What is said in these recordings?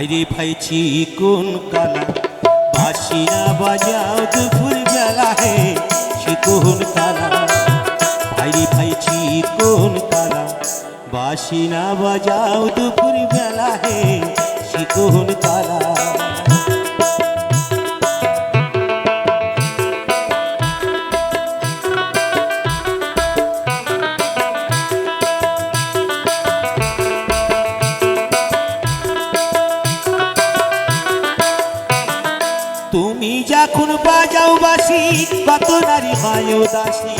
ভাইরে ভাইছি কোন কালা? বাসিয়া বাজাও দুপুর বেলা হে, সে কোন কালা? ভাইরে ভাইছি কোন কালা? বাসিনা বাজাও দুপুর বেলা হে, সে কোন তুমি যখন বাজাও বাসি, কত নারী হয় দাসী।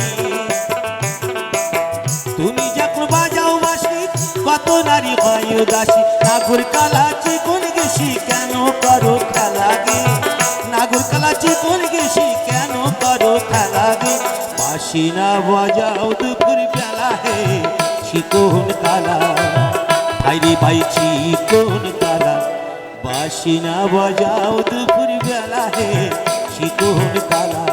তুমি যখন বাজাও বাসি, কত নারী হয় দাসী। নাগর কালা চিকন গেছি কেন করো খেলা গে? নাগর কালা চিকন গেছি কেন করো খেলা গে? বাসি না বাজাও দুপুর বেলা হে চিকন কালা। ভাইরে ভাই চিকন কালা। বাসি না বাজাও দুপুর বেলা হে চিকন কালা।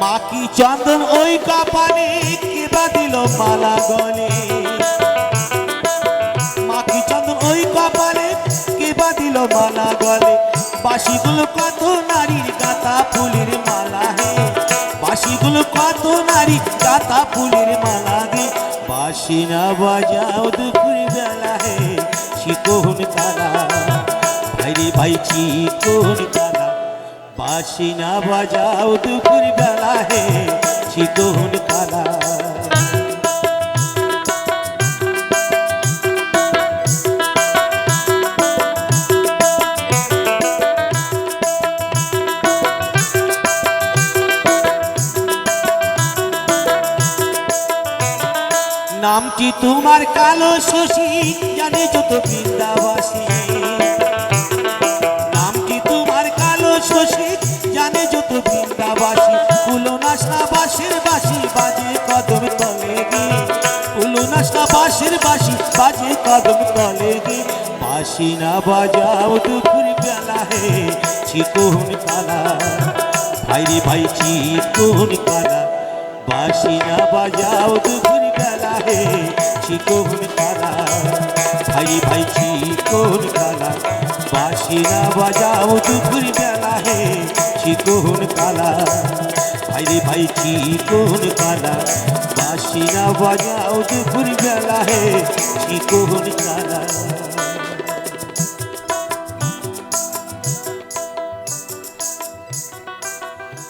মাকি চন্দন ওই কপালে কেবা দিল মালা গলে মাকি চন্দন ওই কপালে কেবা দিল মালা গলে বাসিগুলো কত নারীর গাতা ফুলের মালা হে। বাসিগুলো কত নারী গাতা ফুলের মালা গে বাসি না বাজাও দুপুর বেলা হে। চিকন কালা। ভাইরে ভাই, চিকন কালা। বাসি না বাজাও দুপুর বেলা হে। চিকন কালা। নামটি তোমার কালো শশী, জানে যত বৃন্দাবাসী। নামটি তোমার কালো শশী, জানে যত বৃন্দাবাসী। কুলো নাশা বাসের বাসি বাজে কদম তলে গে। কুলো নাশা বাসের বাসি বাজে কদম তলে গে। বাসি না বাজাও দুপুর বেলা হে চিকন কালা ভাইরে ভাই চিকন কালা বাসি না বাজাও দুপুর চিকন কালা ভাই ভাই চিকন কালা বাসি না বাজাও দুপুর বেলা হে চিকন কালা ভাই রে ভাই চিকন কালা বাসি না বাজাও দুপুর বেলা হে চিকন কালা